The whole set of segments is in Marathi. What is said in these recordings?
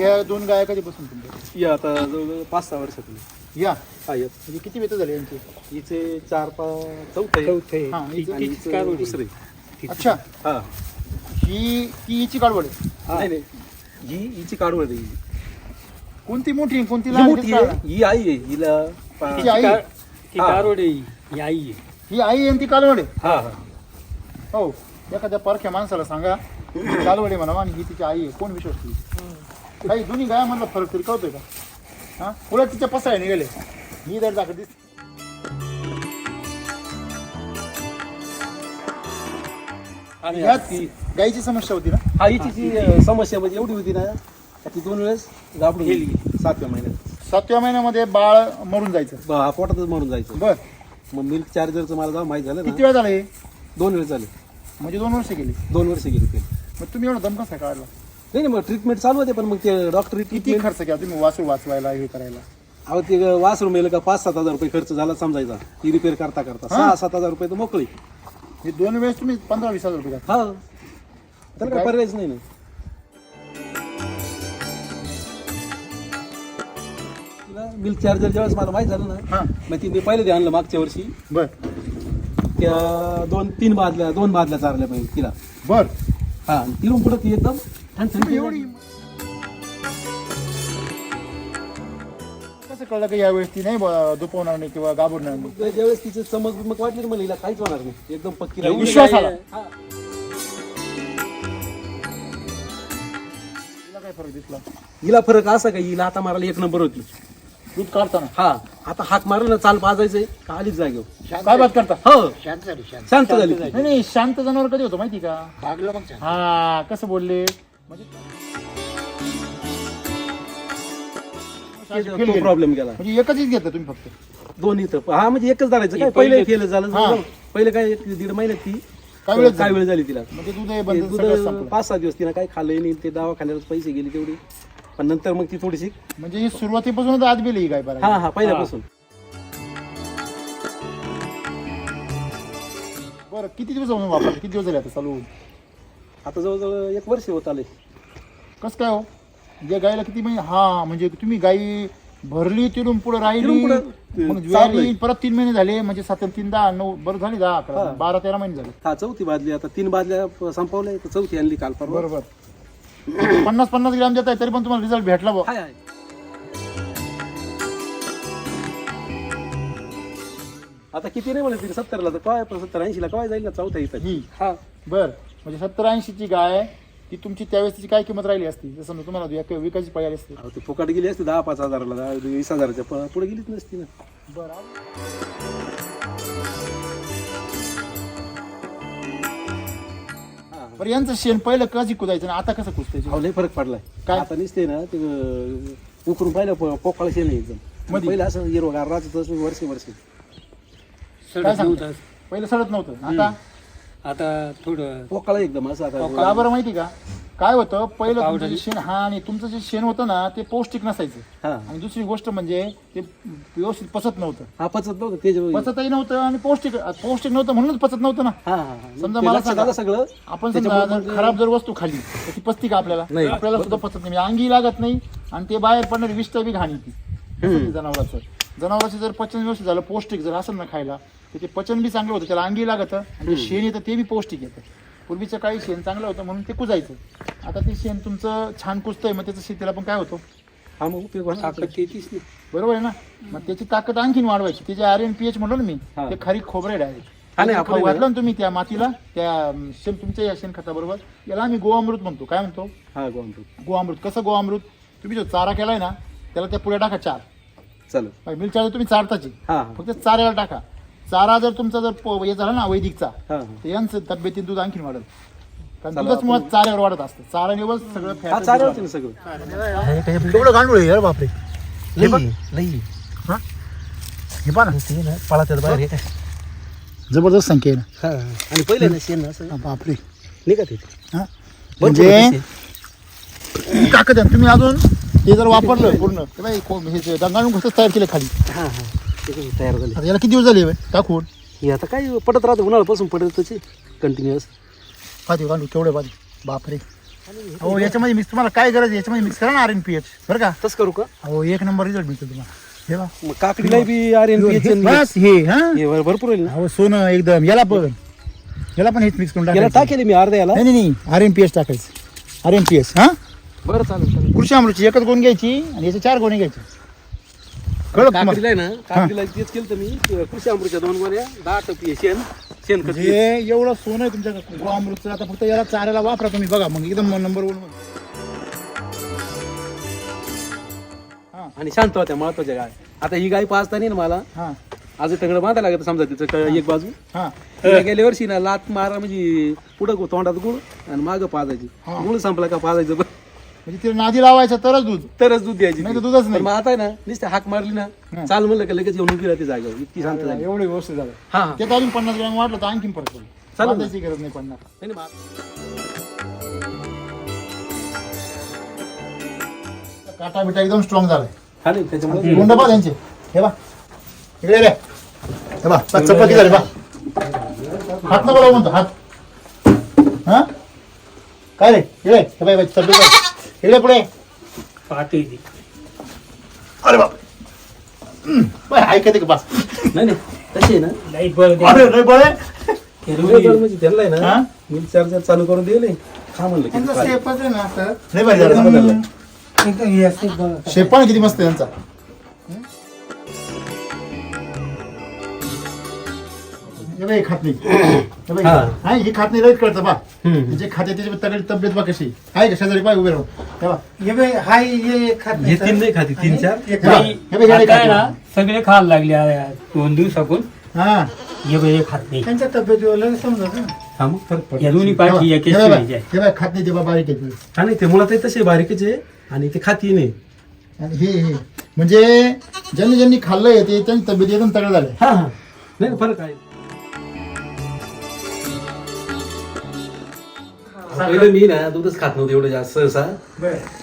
ह्या दोन गाया कधीपासून तुमच्या? या आता जवळजवळ पाच सहा वर्षातून. या. हा येत म्हणजे किती वेत झाले यांची? हिचे चार पाच चौथे चौथे हा, हिचं- आणि हिचं दुसरे अच्छा. हा. ही ती हिची काढवड आहे? नाही नाही. ही हिची काढवड आहे. ही. कोणती मोठी आहे, कोणती ही लहान मोठी आहे? आहे ही आई आहे. हिला पा- हिची आई? ती हा. ही आई आहे. ही आई आणि ती कालवड आहे? हा हा. हो. एखाद्या परख्या माणसाला सांगा कालवड आहे म्हणा आणि ही तिची आई आहे. कोण विश्वास ठेवी? काही दोन्ही गाया म्हणला फरक तरी कळतोय का? हा? उलट तिच्या पसाय निघाले. ही दर दाखल दिस आणि याच ती गायीची समस्या होती ना? हा हिची जी अं, समस्या म्हणजे एवढी होती ना का ती दोन वेळेस गाबडून गेली. सातव्या महिन्यात. सातव्या महिन्यामध्ये बाळ मरून जायचं. ब- हा पोटातच मरून जायचं. बर. मग मिल्क चार्जरचं मला जेव्हा माहीत झालं किती ना वेळ झालं? हे दोन वेळ झाले. म्हणजे दोन वर्ष गेली. दोन वर्ष गेली ते. मग तुम्ही एवढा दम कसा काढला? नाही नाही मग ट्रीटमेंट चालू होते पण मग ते डॉक्टर किती खर्च केला तुम्ही वासू वाचवायला हे करायला? अहो ते वासरूम मेलं का पाच सात हजार रुपये खर्च झाला समजायचा. ती रिपेअर करता करता. सहा सात हजार रुपये तर मोकळी. हे दोन वेळेस तुम्ही पंधरा वीस हजार रुपये घातले. हा त्याला काय? पर्यायच नाही ना. तिला मिल्क चार्जर ज्यावेळेस मला माहीत झालं ना हा. मग ती मी पहिले ते आणलं मागच्या वर्षी. बर. त्या दोन तीन बादल्या दोन बादल्या चारल्या पाहिजे तिला. बर. हा आणि तिथून पुढे ती एकदम एवढी कसं कळलं की यावेळेस ती नाही ब- दुपवणार नाही किंवा घाबरणार नाही ज्यावेळेस तिचं चमक मग वाटली ना मला हिला काहीच होणार नाही. एकदम पक्की राहिली. विश्वास आला. हा. तिला काय फरक दिसला? हिला फरक असा का हिला आता मारायला एक नंबर होती. दूध काढताना? हा. आता हाक मारला ना चाल पाजायचंय का आलीच जागेवर काय बात करता. हो. शांत झाली शांत. शांत झाली. ती. नाही नाही शांत जनावर कधी होतं माहिती का? भागलं मग. हा कसं बोलले? म्हणजे. प्रॉब्लेम गेला. म्हणजे एकच घेतलं तुम्ही फक्त. दोन्ही तर. हा म्हणजे एकच धरायचं काय? पहिले फेल झालं हा. पहिले काय एक दीड महिन्यात ती काय झाली? वेळ झाली तिला? म्हणजे दूध हे ते बंद दूध सगळं संपलं. पाच सहा दिवस तिला काय खाल्लंय नाही ते दवाखान्यात पैसे गेले तेवढी. पण नंतर मग ती थोडीशी म्हणजे ही सुरुवातीपासूनच आत गेली ही बरं हा हा पहिल्यापासून. बरं किती दिवस वापरलं? किती दिवस झाले आता चालू होऊन? आता जवळजवळ एक वर्ष होत आले कसं काय हो? जे गायला किती महिने हा म्हणजे तुम्ही गाई भरली तिथून पुढे राहिली पुढं, ते मग चाललंय. परत तीन महिने झाले म्हणजे सात आणि तीन दहा नऊ बरं झाली दहा अकरा हा. बारा तेरा महिने झाले. हा चौथी बादली आता तीन बादल्या प- संपवल्या तर चौथी आणली काल परवा. बरोबर. पन्नास पन्नास ग्रॅम देत आहे तरी पण तुम्हाला रिझल्ट भेटला बघ हाय हाय. आता किती नाही म्हणत सत्तरला तर काय सत्तर ऐंशीला काय जाईल ना चौथ्या इथं. ही. हा. बर म्हणजे सत्तर ऐंशीची गाय ती तुमची त्यावेळेस तिची काय किंमत राहिली असती? जसं समजा तुम्हाला एक विकायची पळाली असते. अहो, ते फुकाट गेली असते दहा पाच हजाराला दहा वीस हजाराच्या प- पुढे गेलीच नसती ना. बरं. हा. बरं यांचं शेण पहिलं कशी कुदायचं आणि आता कसं कुसते अहो, लय फरक पडलाय. काय? आता निसते ना ते अं, उकरून पाहिलं प- पोकळ शेण आहे एकदम. मध्ये? पहिलं असं हिरवगार राहत तसं वर्षे वर्षे. काय सांगता? पहिलं सडत नव्हतं. आता? आता थोडं पोकळ एकदम असं आता का बरं माहिती का? काय होतं? पहिलं पावडर. तुमचं जे शेण हा आणि तुमचं जे शेण होतं ना ते पौष्टिक नसायचं. हा. आणि दुसरी गोष्ट म्हणजे ते व्यवस्थित पचत नव्हतं. हा पचत नव्हतं पचतही नव्हतं आणि पौष्टिक पौष्टिक नव्हतं म्हणूनच पचत नव्हतं ना. हा हा हा. समजा मला लक्षात सांगा. सगळं. आपण समजा त्याच्यामुळे जर मग- खराब जर वस्तू खाल्ली तर ती पचती का आपल्याला? नाही. आपल्याला सुद्धा पचत नाही. म्हणजे अंगी लागत नाही आणि ते बाहेर पडणारी विष्ट बी घाणी ती तसं ते जनावराचं. जनावराचं जर पचन व्यवस्थित झालं पौष्टिक जर असेल ना खायला तर ते पचन बी चांगलं होतं त्याला अंगी लागतं. आणि शेण येतं ते बी पौष्टिक येतं. पूर्वीचं काही शेण चांगलं होतं म्हणून ते कुजायचं. आता ते शेण तुमचं छान कुजतंय मग त्याचं शेतीला पण काय होतं? हा मग उपयोग. ताकद नाही. बरोबर आहे ना? मग त्याची ताकद आणखीन वाढवायची. त्याचे आर एन पी एच म्हणलो ना मी. ते खरी खोबरे डायरेक्ट आपण खाऊ आहे घातलं ना तुम्ही त्या मातीला त्या शेण तुमच्या या शेणखताबरोबर याला आम्ही गोअमृत म्हणतो. काय म्हणतो? हा गोंधळ गोअमृत. कसं गोअमृत? तुम्ही जो चारा केलाय ना त्याला त्या पुढे टाका चार. चालेल. मिल चार तुम्ही चारताची. फक्त चाऱ्याला टाका. चारा जर तुमचा जर प- हे झाला ना वैदिकचा हा. तर यांचं तब्येतीत दूध आणखीन वाढेल. कारण चला, दूधच मुळात चाऱ्यावर वाढत असतं. सगळं हा fat चालेल ना सगळं. एवढं गांडूळ आहे बापरे. लई लई. हे? पहा ना. ते ना पळात्यात बाहेर हे काय? जबरदस्त संख्या आहे हा आणि पहिले ना शेण असं. ना बापरे. निघत येते हा? भरपूर म्हणजे होते शेण. ताकद आहे तुम्ही अजून ते जर वापरलं पूर्ण तर बाई को- हे जे दंगाणून कसं तयार केलं खाली? हा हा. ते कसं तयार झाले? आता याला किती दिवस झाले बे? टाकून? हे आता काय पडत राहतं उन्हाळ्यापासून पडत त्याची कंटिन्युअस पाहते गांडूळ केवढे पाहते बापरे. हो याच्यामध्ये मिक्स तुम्हाला काय गरज आहे? याच्यामध्ये मिक्स करा ना आर एन पी एच बरं का? तसं करू का? हो एक नंबर रिझल्ट मिळतो तुम्हाला. हे. मग काकडीला बी आर एन हे- बस हे हा? भरपूर होईल ना? हो सोनं एकदम. याला पण. याला पण हेच मिक्स करून याला टाकायचं. टाकेल मी अर्धा याला. नाही नाही नाही. आर एन पी एच टाकायचं. आर एन पी एच हा? बरं चालेल चालेल. कृषी अमृतची एकच गोणी घ्यायची आणि याचे चार गोणी घ्यायचे. कळलं तुम्हाला? काकडीला आहे ना काकडीला तेच केलं मी कृषी अमृतच्या दोन गोण्या दहा टप्पी शेण शेण खत हे एवढं सोनं आहे तुमच्या गो अमृतचं आता फक्त याला चारायला वापरा तुम्ही. बघा मग एकदम नंबर वन आणि शांत होत्या महत्त्वाच्या गाय. आता ही गाय पाचता नाही ना मला. हा. आज तंगडं बांधायला लागत समजा तिचं क- एक बाजू. हा. तिला गेल्या वर्षी ना लात मारा म्हणजे पुढं गो- तोंडात गुळ आणि मागं पाजायची. गुळ संपला का पाजायचं. म्हणजे तिला नादी लावायचं तरच दूध. तरच दूध द्यायची नाही तर ती. दूधच पण नाही. मग आता आहे ना नुसते हाक मारली ना. चाल म्हणलं का लगेच येऊन उभी राहते जागेवर. इतकी शांत झाली. एवढं व्यवस्थित झालं. हा हा. ते अजून पन्नास ग्रॅम वाढलं तर आणखीन फरक पडेल. चालेल ना. बांधायची गरज नाही पडणार. नाही, नाही, मग काटा बिटा एकदम स्ट्रॉंग झालाय. हा नाही त्याच्यामुळे गुंड पा त्यांचे. हे बा इकडे रे. हे बा चपाती झाली बा हात नको लावू म्हणतो हात. हा? काय रे? इकडे हे बाय बाय बघ. इकडे पुढे पाहते ती. अरे बाप बाय ऐकते का बस नाही नाही तशी आहे ना लई बरं दे. अरे नाही बळे म्हणजे त्यांना आहे हा? ना मी चार्जर चालू करून दिले खा म्हणलं की त्यांचा. शेपच आहे ना असं नाही बरं झालं. बदललं. एकदम हे असं बघा. शेपान किती मस्त आहे त्यांचा हे खात नाही हे. हा. हा, ही खात नाही कळतं बा हम्म. जे खाते त्याची तगडी तब्येत बा कशी. आहे का शेजारी पाय उभे राहून? हे हे हे खात हे नाही तीन नाही खाती तीन चार? हे हे हे आता आहे ना खात. सगळे खायला लागले दोन दिवसाकून हा. हे हे खात नाही. त्यांच्या तब्येतीवर लगेच समजत ना. हा मग फरक पडतो. या दोन्ही हे बा, पाठी एक हे बाई, आहे. हे बाई, खात नाही ते बा बारीक आहे. ते. हा नाही ते मुळात तसे बारीकच आहे आणि ते खाती नाही. आणि हे हे. म्हणजे ज्यांनी ज्यांनी खाल्लंय ते त्यांची तब्येत एकदम तगड झाले. हा हा. नाही फरक आहे. पहिलं मी ना दूधच खात नव्हतं एवढं जास्त सहसा.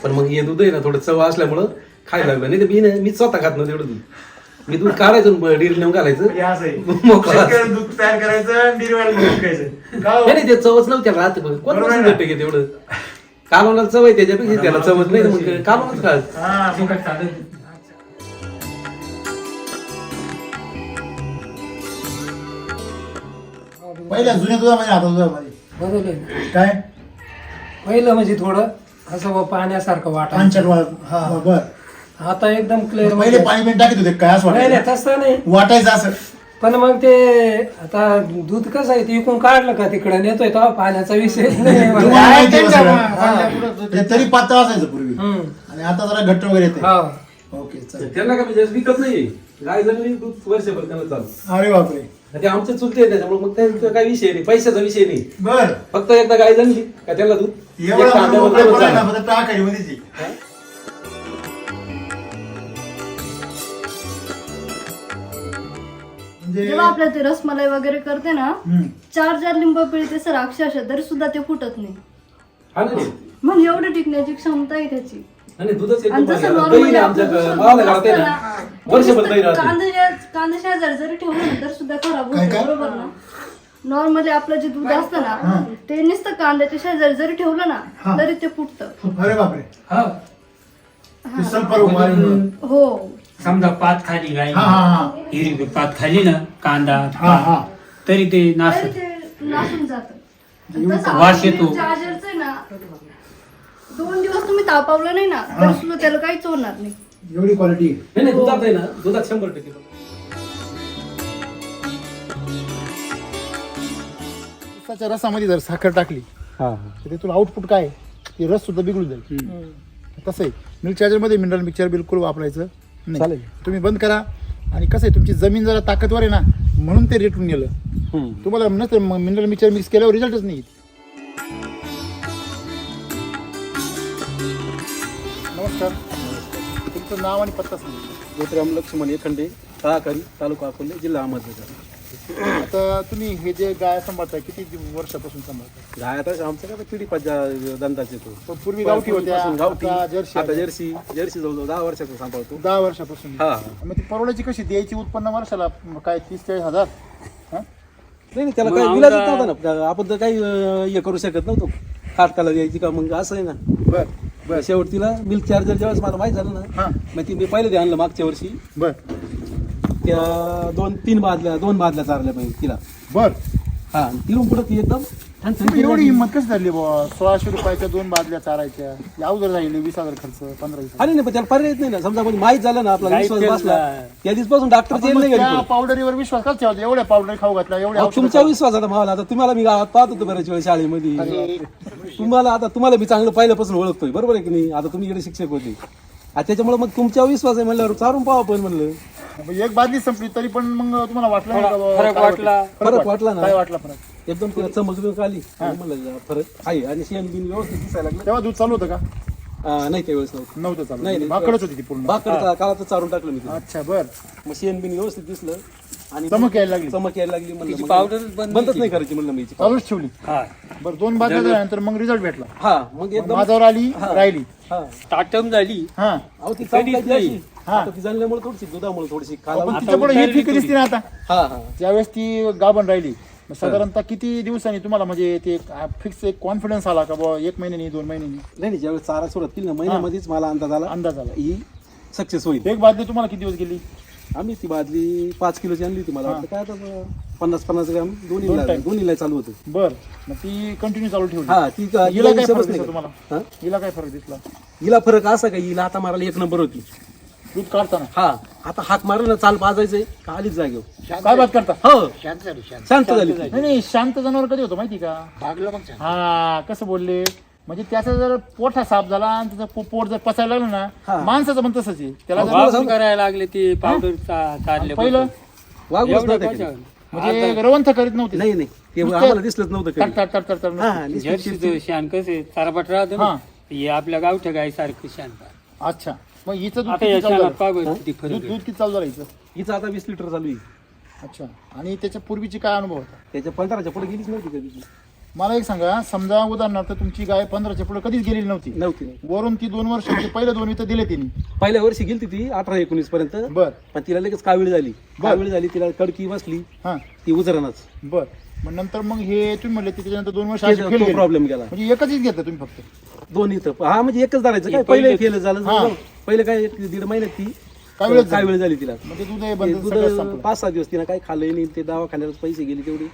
पण मग हे दूध आहे ना थोडं चव असल्यामुळं खायला लागलं. नाही तर मी ना मी स्वतः खात नव्हतं एवढं दूध. मी दूध काढायचं डेअरी नेऊन घालायचं. दूध तयार करायचं नाही नाही, ते चवच नव्हती त्याला राहते बघ कोण बसून भेटते घेते एवढं कालवणाला चव आहे त्याच्यापेक्षा त्याला चवच नाही तर मग कालवणच खात पहिल्या जुन्या दुधामध्ये आता दुधामध्ये. बदललंय. काय? पहिलं म्हणजे थोडं असं ब- पाण्यासारखं पानचट वाटायचं वा- हा. बर. आता एकदम क्लिअर पहिले पाणी बिन टाकीत होते काय असं नाही नाही वाटायचं? तसं नाही. वाटायचं असं. पण मग ते आता दूध कसं आहे ते इकून काढलं का तिकडे? नेतोय तेव्हा पाण्याचा विषय नाही मला. आहे त्यांच्या-. हा. ते तरी पातळ असायचं पूर्वी. हम्म. आणि आता जरा घट्ट वगैरे येते. हा. ओके चालेल त्यांना काय म्हणजे विकत नाही गाय जणली दूध वर्षभर त्यांना चालू अरे बापरे. ते आमचे चुलते आहे त्याच्यामुळे मग त्यांचा काही विषय नाही पैशाचा विषय नाही. बर. फक्त एकदा गाय जणली का त्याला दूध? एवढा मोकळा. फक्त मध्येची म्हणजे जेव्हा आपल्या ते रसमलाई वगैरे करते ना हम्म. चार चार लिंब पिळते सर अक्षरशः तरी सुद्धा ते फुटत नाही हा ना नाही म्हणजे एवढी टिकण्याची क्षमता आहे त्याची आणि दूधच आणि एकदम जसं भारी. दही नॉर्मली ना आपलं आमच्या जसं गावाला दूध घालते असतं ना ना, वर्षभर ते दही राहते कांद्याच्या कांदा शेजार जरी ठेवलं ना तर सुद्धा खराब काय होतं काय? बरोबर ना नॉर्मली आपलं जे दूध असतं ना ते नुसतं कांद्याच्या शेजारी जरी ठेवलं ना तरी ते फुटतं. अरे बापरे. हा. ते सल्फर मारून हो. समजा पात खाली गाई हा हा हा. हिरवी पात खाली ना कांदा हा हा. तरी ते तरी नास ते नासून जातं. म्हणजे तसं वास येतो. चार्जरचं आहे ना दोन दिवस तुम्ही तापवलं नाही ना तर सुद्धा त्याला काहीच होणार नाही. एवढी क्वालिटी नाही नाही दुधात आहे ना दुधात शंभर टक्के उसाच्या रसामध्ये जर साखर टाकली हा. तर त्यातून आउटपुट काय आहे? ते रस सुद्धा बिघडून जाईल. तसं आहे. मिल्क चार्जरमध्ये मिनरल मिक्सचर बिलकुल वापरायचं नाही. चालेल. तुम्ही बंद करा. आणि कसं आहे तुमची जमीन जरा ताकदवर आहे ना म्हणून ते रेटून गेलं. हम्म. तुम्हाला नसतं मिनरल मिक्सचर मिक्स केल्यावर रिझल्टच नाही येत. नमस्कार. तुमचं नाव आणि पत्ता सांगा. ज्योतिराम लक्ष्मण एखंडे सहाकारी तालुका अकोले जिल्हा अहमदनगर. आता तुम्ही हे जे गाय सांभाळताय किती वर्षापासून सांभाळताय? गाय आता आमचं काय पिढी पाच दंताचे तो पण पूर्वी गावठी होत्या गावठी आता जर्सी आता. जर्सी जर्सी जवळजवळ दहा वर्षाचा सांभाळतो. दहा वर्षापासून. हा. मग ती परवडायची कशी? द्यायची उत्पन्न वर्षाला म, काय तीस चाळीस हजार? हा? नाही नाही त्याला काही विलाजच नव्हता ना. आपण तर काही अं, हे करू शकत नव्हतो. आठ कलर यायची का मग असं आहे ना. बर बर. शेवट तिला मिल्क चार्जर ज्यावेळेस मला माहीत झालं ना हा. मग ती मी पहिले ते आणलं मागच्या वर्षी. बर. त्या दोन तीन बादल्या दोन बादल्या चारल्या पाहिजे तिला. बर. हा आणि तिथून पुढे ती एकदम तुम्ही एवढी हिंमत कशी झाली बुवा? सोळाशे रुपयाच्या दोन बादल्या चारायच्या. अवघड राहिले वीस हजार खर्च पंधरा वीस. अरे नाही पण त्याला पर्याय नाही ना. समजा म्हणजे माहीत झालं ना आपला विश्वास बसला? त्या दिवसपासून डॉक्टर आपण येईल मग नाही घरी त्या पुढे. पावडरीवर विश्वास का ठेवला एवढ्या पावडर खाऊ घातल्या एवढ्या अहो, औषधं तुमच्या खाऊ- विश्वासाचा भावना आता तुम्हाला मी गावात पाहत होतो बऱ्याच वेळा शाळेमध्ये. तुम्हाला आता तुम्हाला मी चांगलं पहिल्यापासून ओळखतोय. बरोबर आहे की नाही? आता तुम्ही इकडे शिक्षक होते. आता त्याच्यामुळे मग तुमच्या विश्वास आहे म्हणल्यावर चारून पाहा पण म्हणलं. मग एक बादली संपली तरी पण मग तुम्हाला वाटलं नाही का बुवा फरक काय वाटला. फरक वाटला. ना? काय वाटला फरक? एकदम तिला चमक बिमक आली. म्हणलं फरक आहे. आणि शेण बिन व्यवस्थित दिसायला लागलं. तेव्हा दूध चालू होतं का? आ, नाही त्यावेळेस नव्हतं. नव्हतं चालू. नाही, नाही. भाकडच होती ती पूर्ण. बाकडचा काळातच चारून टाकलं मी तिला. अच्छा बर. मग शेण बिन व्यवस्थित दिसलं. आणि चमक यायला लागली. चमक यायला लागली म्हणलं मग पावडर बंद बंदच नाही करायची म्हणलं मी हिची. चालूच ठेवली. हा. बरं दोन बादल्या झाल्यानंतर मग रिझल्ट भेटला. हा मग मग एकदम माझ्यावर आली राहिली. हा. झाली. हा. अहो ती कधीच चमकायची नाही. अशी. हा. आता ती जाणल्यामुळे थोडीशी दुधामुळे थोडीशी पण पुढे ही फिक दिसते ना आता. हा हा. ज्यावेळेस ती गाभण राहिली. मग साधारणतः किती दिवसांनी तुम्हाला म्हणजे ते फिक्स एक कॉन्फिडन्स आला का बुवा एक महिन्यानी दोन महिन्यानी? नाही नाही ज्यावेळेस चारा सुरुवात केली ना महिन्यामध्येच मला अंदाज आला. अंदाज आला. ही सक्सेस होईल. एक बादली तुम्हाला किती दिवस गेली? आम्ही ती बादली पाच किलोची आणली होती मला वाटतं. काय आता पन्नास पन्नास ग्राम दोन दोन्ही time. दोन्हीला चालू होतं. बर. मग ती कंटिन्यू चालू ठेवली. हा ती हिला काय फरक नाही दिसला? तुम्हाला? हा? हिला काय फरक दिसला? हिला फरक असा का हिला आता मारायला एक नंबर होती. दूध काढताना. हा. आता हात मारला ना चाल पाजायचंय का आलीच जागेवर? काय बात करता? हो. शांत झाली ती. नाही नाही शांत जनावर कधी होतं माहिती का? हा कसं बोलले? म्हणजे त्याचा जर पोठा साफ झाला आणि त्याचं पो- पोट जर पचायला लागलं ना माणसाचं पण तसंच आहे. त्याला जर करायला लागले ते पावडर काढले पहिलं? एवढं नव्हतं? कधी. म्हणजे रवंथ करीत नव्हते. नाही नाही. ते आम्हाला दिसलंच नव्हतं तर कधी. तर तर तर तर हा नुसतं जर्सीचं शान कसे चारपट राहतं हा. ना. हे. आपल्या गावठ्या गाई सारखं शान अच्छा. मग हिचं दूध आता किती या चालू झालं? किती दूध फरक आहे. दूध किती चालू झालं हिचं? हिचा आता वीस लिटर चालू आहे. अच्छा. आणि त्याच्या पूर्वीची काय अनुभव होता? त्याच्या पंधराच्या पुढे गेलीच नव्हती कधी ती. मला एक सांगा समजा उदाहरणार्थ तुमची गाय पंधराच्या पुढे कधीच गेलेली नव्हती. नव्हती. नाही. वरून ती दोन वर्ष म्हणजे पहिले दोन इथं दिले तिने. पहिल्या वर्षी गेली ती अठरा एकोणीस पर्यंत. बर. पण तिला लगेच कावीळ झाली. कावीळ झाली तिला कडकी बसली. हा. ती उजरणाच. बर. मग नंतर मग हे तुम्ही म्हणले ते त्याच्यानंतर दोन वर्ष fail गेले. प्रॉब्लेम गेला म्हणजे एकच घेतलं तुम्ही फक्त. दोन इथं. हा म्हणजे एकच धरायचं काय? पहिले फेल झालं हा. पहिले काय? एक दीड महिन्यात ती. कावीळच झाली. कावीळ झाली तिला? म्हणजे दूध हे ते बंद दूध सगळं संपलं. पाच सहा दिवस तिला काय खाल्लंय नाही ते दवाखान्यात पैसे गेले तेवढी.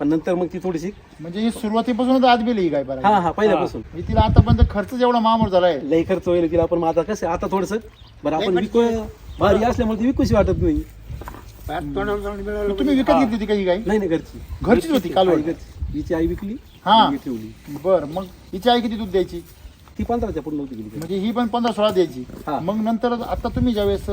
पण नंतर मग ती थोडीशी म्हणजे ही सुरुवातीपासूनच आत गेली ही गाय बरं? हा हा पहिल्यापासून. म्हणजे तिला आतापर्यंत खर्च जेवढा मामूर झालाय. लई खर्च होईल तिला पण मग आता कसं आता थोडस बरं आपण विकू भारी असल्यामुळे ती विकूशी वाटत नाही. मग तुम्ही विकत घेतली होती का ही गाय नाही नाही घरची. घरचीच होती कालवड आई घरची. हिची आई विकली हा. मी ठेवली. बर मग हिची आई किती दूध द्यायची? ती पंधराच्या पुढे नव्हती गेली. म्हणजे ही पण पंधरा सोळा द्यायची. हा. मग नंतर आता तुम्ही ज्यावेळेस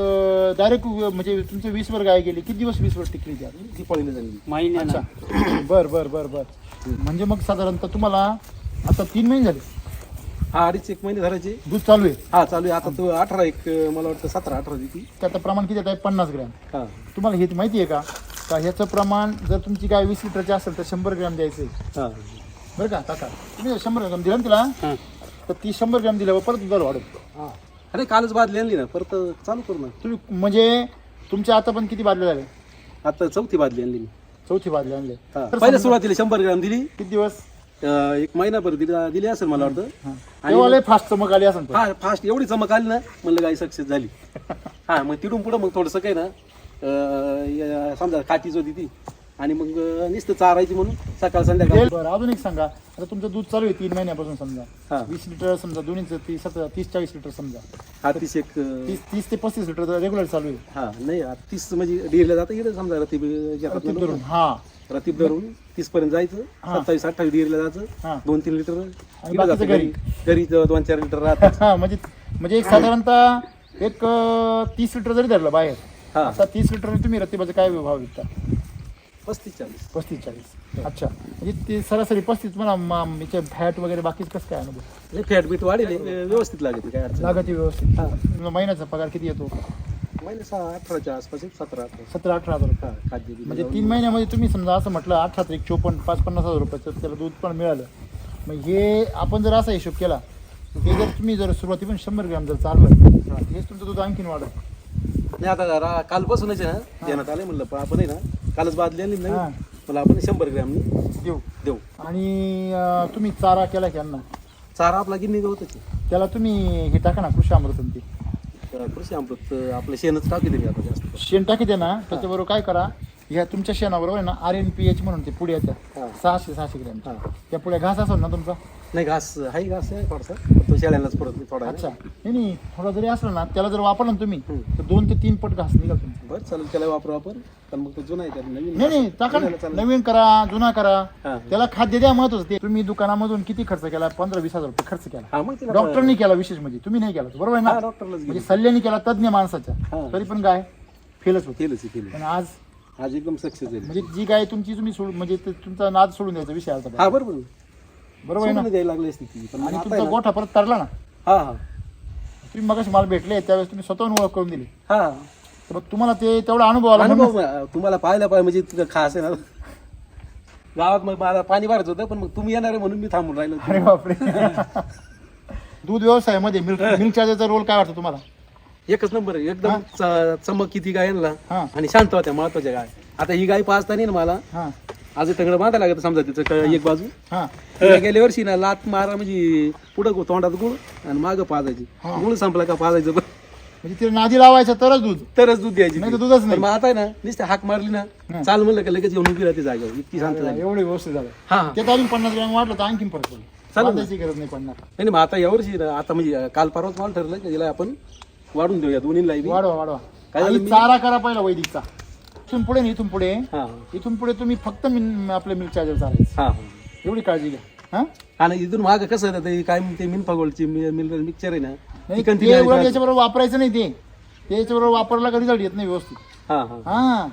डायरेक्ट म्हणजे तुमचं वीस वर गाय गेली किती दिवस वीस वर टिकली त्या ती पळीने झाली महिन्यानं अच्छा. बर बर बर बर. म्हणजे मग साधारणतः तुम्हाला आता तीन महिने झाले. हा अडीच एक महिने धरायचे दूध चालू आहे? हा चालू आहे. आता तो अठरा एक मला वाटतं सतरा अठरा देती. त्याचं प्रमाण किती आहे? पन्नास ग्रॅम. हा. तुम्हाला हे माहिती आहे का? का ह्याचं प्रमाण जर तुमची गाय वीस लिटरची असेल तर शंभर ग्रॅम द्यायचं आहे. हा. बरं का काका? तुम्ही शंभर ग्रॅम दिला ना तिला हा. तर ती शंभर ग्रॅम दिल्यावर परत दुधाला वाढत हा. अरे कालच बादली आणली ना. परत चालू करू ना. तुम्ही म्हणजे तुमच्या आता पण किती बादल्या झाले? आता चौथी बादली आणली मी. चौथी बादली आणले. हा. तर पहिल्या समजा- सुरुवातीला शंभर ग्राम दिली. किती दिवस? अं, एक महिनाभर दिली दिली असेल मला वाटतं. तेव्हा लय फास्ट चमक आली पण. हा फास्ट एवढी चमक आली ना म्हणलं गाई सक्सेस झाली. हा मग तिथून पुढं मग थोडंसं काय ना अं, या- समजा काठीच होती ती आणि मग अं, नुसतं चारायची म्हणून सकाळ संध्याकाळ बरं. अजून एक सांगा. आता तुमचं दूध चालू आहे तीन महिन्यापासून समजा. हा. वीस लिटर समजा दोन्हीचं तीस सतरा तीस चाळीस लिटर समजा. हा तीस एक अं, तीस तीस ते पस्तीस लिटर रेग्युलर चालू आहे. हा नाही हा, तीस म्हणजे डेअरीला जातं इकडे समजा रतीब धरून. लोकं. हा. रतीब धरून तीस पर्यंत जायचं हा. सत्तावीस अठ्ठावीस डेअरीला हा. जायचं दोन तीन लिटर इकडे बाकीचं जातं घरी. घरी. घरी दोन चार लिटर राहतात. हा म्हणजे म्हणजे एक साधारणतः एक अं, तीस लिटर जरी धरलं बाहेर हा. आता तीस लिटर तुम्ही रत्तीबाचा काय भाव विकता? पस्तीस चाळीस. पस्तीस चाळीस. अच्छा. म्हणजे ते सरासरी पस्तीस म्हणा फॅट वगैरे बाकीच कसं काय अनुभव? फॅट बीट वाढेल व्यवस्थित लागते काय अडचण लागत व्यवस्थित. महिन्याचा पगार किती येतो? महिने सहा अठराच्या आसपास एक सतरा अठरा सतरा अठरा हजार रुपये हा खाद्य बिल म्हणजे. तीन महिन्यामध्ये तुम्ही समजा असं म्हटलं अठरा तरी चोपन्न पाच पन्नास हजार रुपयाचं त्याला दूध पण मिळालं. मग हे आपण जर असा हिशोब केला हे जर तुम्ही जर सुरुवाती पण शंभर ग्रॅम जर चाललं हेच तुमचं दूध आणखीन वाढत नाही आता रा- कालपासूनच आहे ना देण्यात आले म्हणलं पण आपण आहे ना कालच बादली आणली हा. नाही मला आपण शंभर ग्रॅमनी देऊ. देऊ. आणि अं, तुम्ही चारा केला की यांना चारा आपला गिन्नी गवतच. त्याला तुम्ही हे टाका ना कृषी अमृतन कृषी अमृत आपलं शेणच टाकी दिली आता जास्त. शेण टाकी दे ना त्याच्याबरोबर काय करा ह्या तुमच्या शेणाबरोबर आहे ना आर एन पी एच म्हणून ते पुढे येतात हा. सहाशे सहाशे ग्रॅम हा. त्या पुढे घास असेल ना तुमचा? नाही घास हाही घास आहे थोडासा. तो शेळ्यांनाच पडत नाही थोडा अच्छा. नाही नाही थोडा जरी असला ना त्याला जर वापरला ना तुम्ही. तर दोन ते तीन पट घास निघाल तुमचा. बरं चालेल त्याला वापरू पण मग तो जुना आहे त्याला नवीन नाही नाही टाका चालेल, ना. चालेल. नवीन करा जुना करा. हा. त्याला खाद्य द्या महत्वाचं ते. तुम्ही दुकानामधून किती खर्च केला? पंधरा वीस हजार रुपये खर्च केला. हा मग तिला डॉक्टरनी केला विशेष म्हणजे. तुम्ही नाही केला. बरोबर आहे हा ना डॉक्टरलाच म्हणजे गेली. सल्ल्याने केला तज्ञ माणसाच्या. हा. तरी पण काय? फेलच होते. केलंच आहे, केलं पण आज आज एकदम सक्सेस झाली. म्हणजे जी गाय तुमची तुम्ही सोड म्हणजे ते तुमचा नाद सोडून द्यायचा विषय आला हा बरोबर. बरोबर आहे ना? सोडून द्यायला लागली असती ती पण मग आणि आता तुमचा आहे ना- गोठा परत तरला ना? हा हा. तुम्ही मगाशी मला भेटले त्यावेळेस तुम्ही स्वतःहून ओळख करून दिली. हा. तर मग तुम्हाला ते तेवढा अनुभव आला म्हणून. अनुभव तुम्हाला पाहायला पाहिजे म्हणजे तिथं खास आहे ना. गावात मग मला पाणी भरायचं होतं पण मग तुम्ही येणार आहे म्हणून मी थांबून राहिलो अरे बापरे. दूध व्यवसायामध्ये मिल्क मिल्क चार्जरचा रोल काय वाटतं तुम्हाला? एकच नंबर आहे. एकदम च- चमक किती गायांना हा. आणि शांत होत्या महत्त्वाच्या गाय. आता ही गाय पाचता नाही ना मला. हा. आज तंगड बांधायला लागत समजा तिचं क- एक बाजू. हा. तिला गेल्या वर्षी ना लात मारा म्हणजे पुढं गो- तोंडात गुळ आणि मागं पाजायची. हा. गुळ संपला का पाजायचं म्हणजे तिला नादी लावायचं तरच दूध. तरच दूध द्यायची. नाही तर ती. दूधच पण नाही मग आता आहे ना नुसतं हाक मारली ना. चाल म्हणलं का लगेच येऊन उभी राहते जागेवर. इतकी शांत झाली एवढे व्यवस्थित झालं हा. हा. ते अजून पन्नास ग्रॅम वाढलं तर आणखीन फरक पडेल. चालेल ना. बांधायची गरज नाही पडणार. नाही नाही, मग आता यावर्षी ना, आता म्हणजे अं, काल परवाच मला ठरलं की हिला आपण वाढून देऊया दोन्हीला बी. वाढवा वाढवा. काय झालं आणि मी- चारा करा पहिला वैदिकचा. इथून पुढे नाही इथून पुढे. हा. इथून पुढे तुम्ही फक्त मिन आपले मिल्क चार्जर चालायचं हा. हा एवढी काळजी घ्या. हा? आणि इथून माग कसं आहे ते काय ते मिनफागोलची मिनरल मिक्सचर आहे ना नाही ती उलट. याच्याबरोबर वापरायचं नाही ते. ते याच्याबरोबर वापरला का रिझल्ट येत नाही व्यवस्थित. हा हा. हा.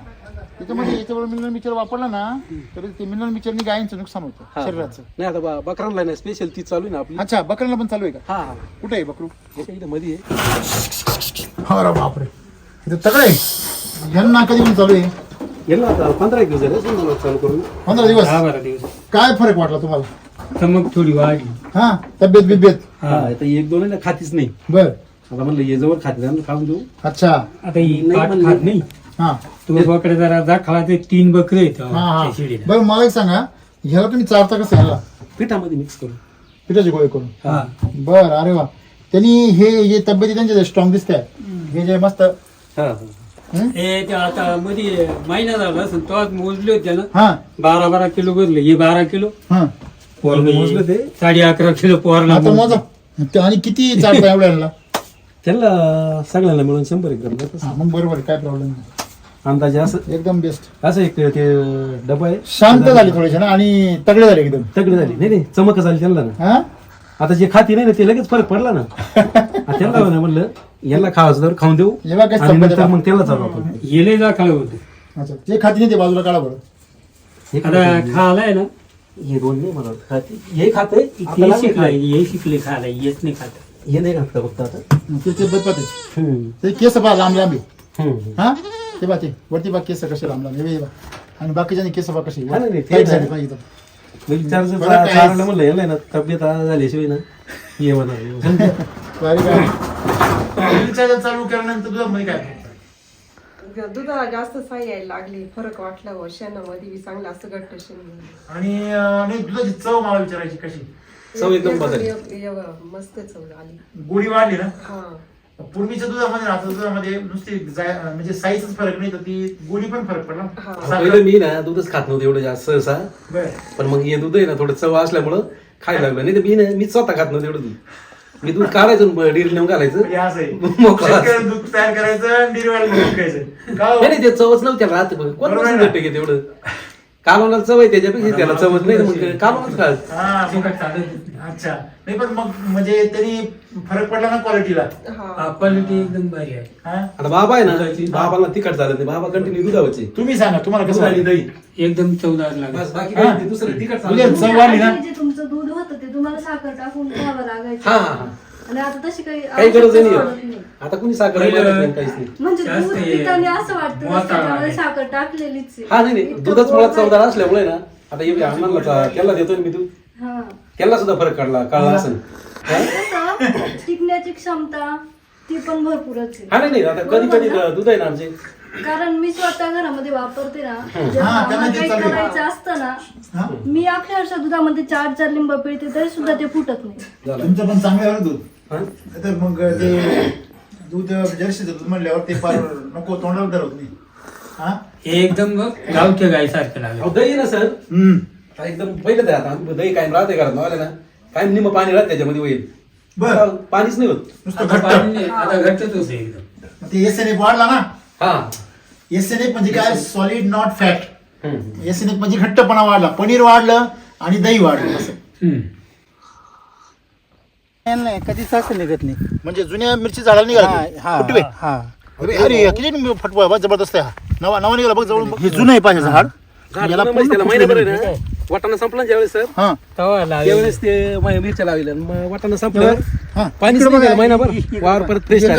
त्याच्यामध्ये याच्याबरोबर मिनरल मिक्सर वापरला ना तर ते मिनरल मिक्सरनी गायींचं नुकसान होतं हा. शरीराचं. नाही आता बा- बकरांना ना स्पेशल ती चालू आहे ना आपली. अच्छा बकऱ्याला पण चालू आहे का? हा. हा कुठे आहे बकरू? याच्या इथं मध्ये आहे. अरे बापरे. इथं तगडे आहे. यांना कधी पण चालू आहे? गेलो आता पंधरा एक दिवस झाले समजा चालू करून. पंधरा दिवस? दहा बारा दिवस. काय फरक वाटला तुम्हाला? चमक थोडी वाढली. हा? तब्येत बिब्येत? हा. आता एक दोन आहे ना खातीच नाही. बर. आता म्हणलं ये जवळ खाते खाऊन देऊ. अच्छा. आता ही नाही पाठ म्हणली. खात नाही. हा. तुम्ही बकडे जरा दाखला ते तीन बकरे आहेत. हा हा. त्या शिडीला. बरं मला एक सांगा ह्याला तुम्ही चारता कसं ह्याला पिठामध्ये मिक्स करून. पिठाचे गोळे करून. हा. बर अरे वा. त्यांनी हे जे तब्येती त्यांच्या स्ट्रॉंग दिसत हे जे मस्त हा हा. हं? ते आता मध्ये महिना झाला असेल तो मोजले होते ना. हा. बारा बारा किलो भरले हे बारा किलो. हा. पोरलं मोजलं ते? साडे अकरा किलो पोरला आता मोजा. ते आणि किती चालता एवढ्याला त्यांना सगळ्यांना मिळून शंभर एक ग्राम. हा, मग बरोबर आहे, काय प्रॉब्लेम नाही. अंदाजे असं एकदम बेस्ट असं एक ते डबा आहे. शांत झाली थोडेसे ना आणि तगडे झाले एकदम. तगडी झाली. नाही नाही चमक झाली त्यांना ना. हा? आता जे खाती नाही ना ते लगेच फरक पडला ना. आता त्यांना म्हणा म्हणलं याला खावायचं तर खाऊन देऊ आणि नंतर. मग त्याला चालू आपण. गेले दाखला होते. अच्छा जे खाती नाही ते बाजूला काढा बरं. हे आता खाते. खालाय ना. हे दोन नाही मला वाटतं खाते. हे खाते हे शिकले हे शिकले खायला येत नाही खात. हे नाही खात का फक्त आता? ते ते ते हम्म. ते केस पहा लांब लांब. हम्म. हा? ते बा ते. वरती बा केस कसे लांब हे. आणि बाकीच्या केस बा कसे. हा, नाही, ते Tight. झाले पाहिजे चार्जर बरं काय? चारला म्हणलं याला ना तब्येत आज झाल्याशिवाय ना ये बारीक आहे. चालू केल्यानंतर दुधामध्ये काय? दुधाला जास्त साई यायला लागली फरक वाटला हो शेणामध्ये बी चांगलं असं घट्ट शेण झालं. आणि अं, नाही दुधाची चव मला विचारायची कशी? चव एकदम मस्त चव आली. गोडी वाढली ना? हा. पूर्वीच्या दुधामध्ये आणि आता दुधामध्ये नुसती जाय- म्हणजे साईजच फरक नाही तर ती गोडी पण फरक पडला हा. साखर- पहिलं मी ना दूधच खात नव्हतं एवढं जास्त सहसा बरं. पण मग हे दूध आहे ना थोडं चव असल्यामुळं खायला लागलं नाही तर मी ना मी स्वतः खात नव्हतं एवढं दूध मी दूध काढायचं डेअरी नेऊन घालायचं म्हणजे असं आहे. मोकळं. दूध तयार करायचं आणि डिरवायला. का हो? नाही नाही, ते चवच नव्हती त्याला राहते कोण बरोबर ना? की तेवढं कालवणाला चव आहे त्याच्यापेक्षा त्याला चवच नाही तर हा, मग अच्छा. नाही पण मग म्हणजे त्यांनी फरक पडला ना क्वालिटीला हा. क्वालिटी एकदम भारी आहे. हा? आता बाबा आहे ना बाबाला तिखट झालं नाही बाबा कंटिन्यू दुधावचे तुम्ही सांगा तुम्हाला कसं वाटलं? दही? एकदम चवदार लागला. बस बाकी हा. काही नाही, दुसरं तिखट चाललं चव वाढली ना? जे तुमचं दूध होतं ते तुम्हाला साखर टाकून घ्यावं लागायचं. हा, हा, हा. आणि आता तशी काही काही गरज आवश्यकताच नाही. आता कुणी साखर पहिलं- वापरत नाही, काहीच नाही म्हणजे जास्त दूध हे पिताना असं वाटतं त्याच्यामध्ये आहे. साखर टाकलेलीच आहे. हा नाही नाही इतकं दुधच गोड मुळात नाही. चवदार असल्यामुळे ना आता हे अण्णांना त्याला देतोय ना मी हा. त्याला सुद्धा फरक काढला कळला असेल कसं टिकण्याची क्षमता ती पण भरपूरच आहे हा नाही नाही आता कधी कधी दूध आहे ना आमचे कारण मी स्वतः घरामध्ये वापरते ना हा, जेव्हा त्यांना आम्हाला ते काही चालू आहे. करायचं असतं ना? मी अक्षरशः दुधामध्ये चार चार लिंब पिळते तरी सुद्धा ते फुटत नाही तुमचं पण चांगलं आहे बरं दूध? तर मग ते दूध जर्सीचं दूध म्हणल्यावर ते फार नको तोंडाला धरत नाही. हा? हे एकदम गावच्या गायसारखं लागलं. अहो, दही ना सर. हम्म. आता एकदम पहिलं ते आता दही कायम राहते घरात आले ना. कायम निम पाणी राहत त्याच्यामध्ये होईल. बर. आता पाणीच नाही होत. नुसतं आता घट्ट. पाणी- आता घट्टच होते एकदम. मग ते एस एन एफ वाढला ना? हा. एस एन एफ म्हणजे काय? Solid not fat hmm. S N F म्हणजे घट्टपणा वाढला. पनीर वाढलं आणि दही वाढलं असं. हम्म. नाही कधीच असं निघत नाही. म्हणजे जुन्या मिरची झाडाला निघाला हा फुटवे हा अरे अरे, किती फटवा बा जबरदस्त आहे हा. नवा नवा निघाला बघ जवळ हे जुनं आहे पाहिजे झाड. झाड याला जुनं पूर्ण म्हणजे त्याला महिनाभर आहे फुटलेलं ना? वाटाणा संपला ना ज्यावेळेस सर? हा. लागेल त्यावेळेस ते म- मिरच्या लावल्या मग वाटाणा संपल्यावर हा. पाणीच इकडं बघा. महिनाभर. वावर परत फ्रेश हे ते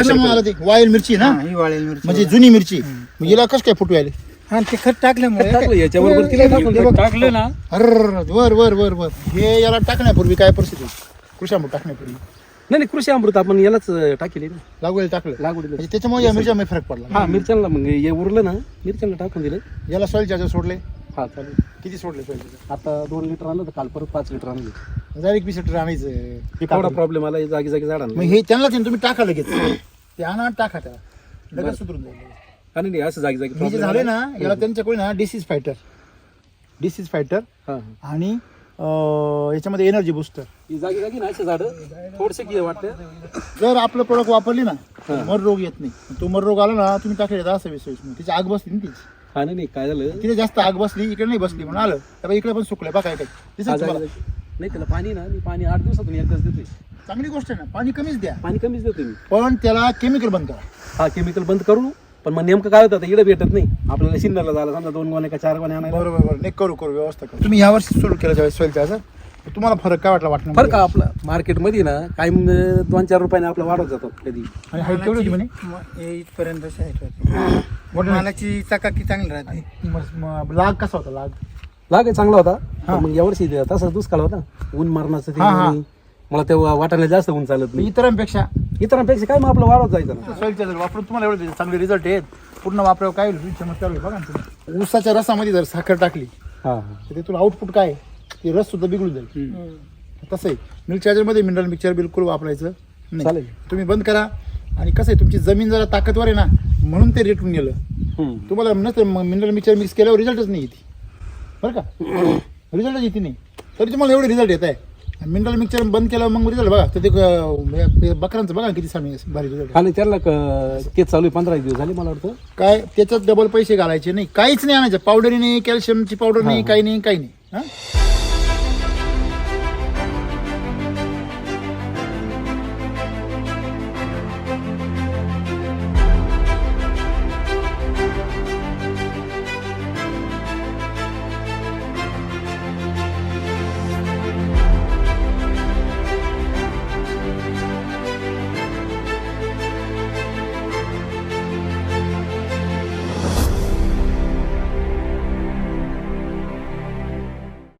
मिरची ना? हा, ही वाळेल मिरची. म्हणजे जुनी मिरची. मग याला कसं काय फुटवे आले हा ते खत टाकल्यामुळे. टाकलं याच्याबरोबर तिला टाकून हे टाकलं. ना. अर वर वर वर वर. हे याला टाकण्यापूर्वी काय परिस्थिती कृषामृत टाकण्यापूर्वी नाही नाही कृषी अमृत आपण यालाच टाकेल ना लागवड टाकलं. लागवडीला म्हणजे त्याच्यामुळे या मिरच्या फरक पडला. हा मिरच्यांना मग हे उरलं ना मिरच्यांना टाकून दिलं. याला सॉईल चार्जर सोडले. हा चालेल. किती सोडले सॉईल चार्जर आता दोन लिटर आणलं तर काल परत पाच लिटर आणलं. डायरेक्ट वीस लिटर आणायचं. हे एवढा. प्रॉब्लेम आला हे जागी जागी झाड मग हे त्यांना ते तुम्ही टाका लगेच. ते आणा आणि टाका त्या लगेच सुधरून जाईल. आणि नाही असं जागी जागी हे जे problem झाले आला. ना याला त्यांच्याकडे ना डिसीज फायटर डिसीज फायटर हा, हा. आणि अं, याच्यामध्ये एनर्जी बुस्टर ही जागी जागी ना असे झाड. थोडसे की वाटतं. जर आपलं प्रोडक्ट वापरली ना तर मर रोग येत नाही. तो मर रोग आला ना तुम्ही टाकायला असं वीस वीस त्याची आग बसली ना तिची. हा नाही नाही, काय झालं? तिथे जास्त आग बसली इकडे नाही बसली म्हणून आलं. तर इकडे पण सुकलंय बघा काय काय तुम्हाला? नाही त्याला पाणी ना मी पाणी आठ दिवसातून एकच देतोय. चांगली गोष्ट आहे ना पाणी कमीच द्या. पाणी कमीच देतोय मी. पण त्याला केमिकल बंद करा. हा केमिकल बंद करू पण मग नेमकं काय होतं आता इकडे भेटत नाही. आपल्याला शिन्नरला झालं समजा दोन गोण्या का चार गोण्या आणायला. बरोबर बरोबर. नाही करू करू व्यवस्था करू. तुम्ही यावर्षी सुरू केलं ज्यावेळेस सोईल त्याचं? तुम्हाला फरक काय वाटला वाटणार फरक आपला मार्केटमध्ये ना काही दोन चार रुपयाने आपला वाढवत जातो कधी. आणि केवढी होती म्हणे? हे इथपर्यंत शाईट होते. मालाची चकाकी चांगली राहते. लाग कसा होता लाग? लाग आहे चांगला होता पण मग यावर्षी तसा दुष्काळ होता. ऊन मारण्याचं ते हा, हा. आणि मला तेव्हा वाटायला जास्त ऊन चालत नाही. इतरांपेक्षा? इतरांपेक्षा काय मग आपलं वाढवत जायचं ना? चार्जर वापरून तुम्हाला एवढे चांगले रिझल्ट आहेत. पूर्ण वापरावर काय होईल? चमत्कार होईल बघा ना तुम्ही ऊसाच्या रसामध्ये जर साखर टाकली हा तर ते तुला आउटपुट काय आहे? ते रस सुद्धा बिघडून जाईल. तसं आहे. मिल्क चार्जरमध्ये मिनरल मिक्सचर बिलकुल वापरायचं नाही. चालेल. तुम्ही बंद करा. आणि कसं आहे तुमची जमीन जरा ताकदवर आहे ना म्हणून ते रेटून गेलं. हम्म. तुम्हाला नसतं मिनरल मिक्सचर मिक्स केल्यावर रिझल्टच नाही येते. बरं का? रिझल्टच येते नाही. तरी तुम्हाला एवढे रिझल्ट येत आहे. मिनरल मिक्सचर बंद केल्यावर मग रिझल्ट बघा. तर ते अं, ते बकरांचं बघा किती सामी भारी रिझल्ट आणि त्याला क- तेच चालू आहे पंधरा दिवस झाले मला वाटतं. काय? त्याच्यात डबल पैसे घालायचे नाही. काहीच नाही आणायचं. पावडर नाही कॅल्शियमची पावडर नाही काही नाही काही नाही. हा?